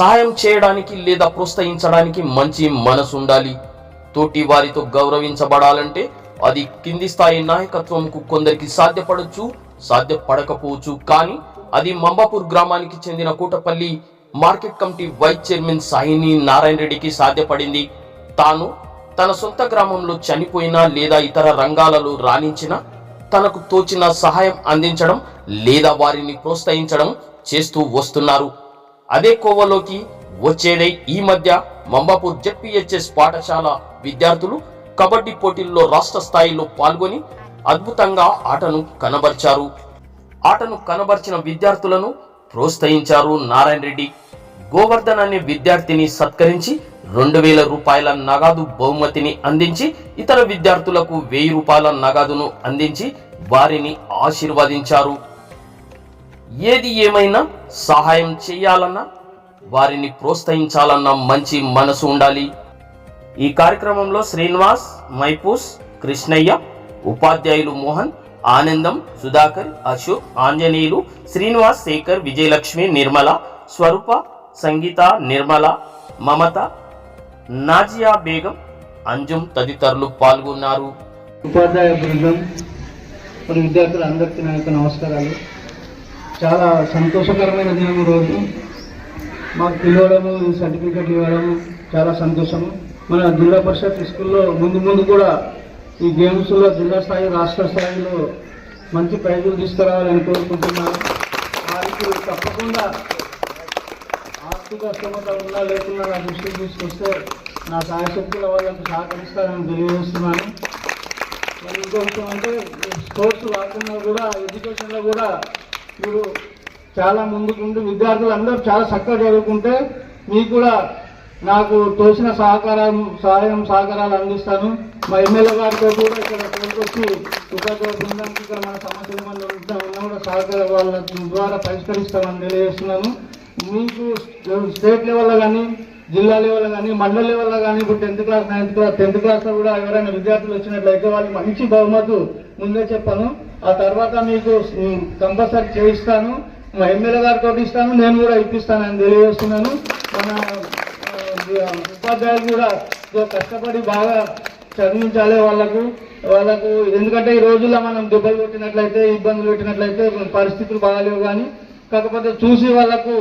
సహాయం చేయడానికి లేదా ప్రోత్సహించడానికి మంచి మనసు ఉండాలి. తోటి వారితో గౌరవించబడాలంటే అది కింది స్థాయి నాయకత్వంకు కొందరికి సాధ్యపడచ్చు సాధ్యపడకపోవచ్చు. కానీ అది మంబాపూర్ గ్రామానికి చెందిన Kutapalli market committee vice chairman Saini Narayana రెడ్డికి సాధ్యపడింది. తాను తన సొంత గ్రామంలో చనిపోయినా లేదా ఇతర రంగాలలో రాణించిన తనకు తోచిన సహాయం అందించడం లేదా వారిని ప్రోత్సహించడం చేస్తూ వస్తున్నారు. అదే కోవలోకి వచ్చేదై ఈ మధ్య మంబాపూర్ జెడ్పిహెచ్ఎస్ పాఠశాల విద్యార్థులు కబడ్డీ పోటీల్లో రాష్ట్ర స్థాయిలో పాల్గొని అద్భుతంగా ఆటను కనబర్చారు. ఆటను కనబర్చిన విద్యార్థులను ప్రోత్సహించారు నారాయణ రెడ్డి. గోవర్ధన్ అనే విద్యార్థిని సత్కరించి రెండు వేల రూపాయల నగదు బహుమతిని అందించి ఇతర విద్యార్థులకు వెయ్యి రూపాయల నగదును అందించి వారిని ఆశీర్వదించారు. ఏది ఏమైనా సహాయం చేయాలన్నా వారిని ప్రోత్సహించాలన్న మంచి మనసు ఉండాలి. ఈ కార్యక్రమంలో శ్రీనివాస్ మైపూస్ కృష్ణయ్య ఉపాధ్యాయులు మోహన్ ఆనందం సుధాకర్ అశోక్ ఆంజనేయులు శ్రీనివాస్ శేఖర్ విజయలక్ష్మి నిర్మల స్వరూప సంగీత నిర్మల మమత నాజియా బేగం అంజుమ్ తదితరులు పాల్గొన్నారు. ఉపాధ్యాయ బృందం మరి విద్యార్థులు అందరికీ నా యొక్క నమస్కారాలు. చాలా సంతోషకరమైన దినం రోజు. మాకు పిలవడము సర్టిఫికెట్ సర్టిఫికెట్లు ఇవ్వడము చాలా సంతోషము. మన జిల్లా పరిషత్ స్కూల్లో ముందు ముందు కూడా ఈ గేమ్స్లో జిల్లా స్థాయి రాష్ట్ర స్థాయిలో మంచి ప్రైజులు తీసుకురావాలని కోరుకుంటున్నాను. వారికి తప్పకుండా ఆర్థిక స్తోమత ఉన్నా లేకున్నా నా దృష్టికి తీసుకొస్తే నా సాయశక్తుల వాళ్ళకు సహకరిస్తారని తెలియజేస్తున్నాను. మరి అంటే స్పోర్ట్స్ కాకుండా కూడా ఎడ్యుకేషన్లో కూడా మీరు చాలా ముందుకుంటూ విద్యార్థులు అందరూ చాలా చక్కగా చదువుకుంటే మీకు కూడా నాకు తోసిన సహకారం సహాయం సహకారాలు అందిస్తాను. మా ఎమ్మెల్యే గారితో కూడా ఇక్కడ కోరుకొచ్చి ఉపాధ్యాయ బృందానికి ఇక్కడ మన సమస్యలు మన ఉన్నా కూడా సహకార వాళ్ళ ద్వారా పరిష్కరిస్తామని తెలియజేస్తున్నాను. మీకు స్టేట్ లెవెల్లో కానీ జిల్లా లెవెల్లో కానీ మండల లెవెల్లో కానీ ఇప్పుడు tenth class ninth class tenth క్లాస్లో కూడా ఎవరైనా విద్యార్థులు వచ్చినట్లయితే వాళ్ళకి మంచి బహుమతు ముందే చెప్పాను. ఆ తర్వాత మీకు కంపల్సరీ చేయిస్తాను. మా ఎమ్మెల్యే గారితో ఇస్తాను. నేను కూడా ఇప్పిస్తానని తెలియజేస్తున్నాను. మన ఉపాధ్యాయులు కూడా కష్టపడి బాగా చదివించాలి వాళ్ళకు. వాళ్ళకు ఎందుకంటే ఈ రోజుల్లో మనం దెబ్బలు పెట్టినట్లయితే ఇబ్బందులు పెట్టినట్లయితే పరిస్థితులు బాగాలేవు కానీ కాకపోతే చూసి వాళ్ళకు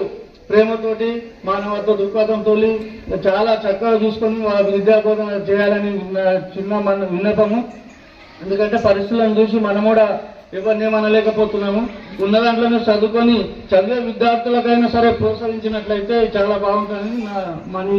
ప్రేమతోటి మానవత్వ దృక్పథంతో చాలా చక్కగా చూసుకొని వాళ్ళ విద్యా కోసం చేయాలని చిన్న మన విన్నపము. ఎందుకంటే పరిస్థితులను చూసి మనం కూడా ఎవరిని అనలేకపోతున్నాము ఉన్న దాంట్లోనే చదువుకొని చదివే విద్యార్థులకైనా సరే ప్రోత్సహించినట్లయితే చాలా బాగుంటుందని నా మనీ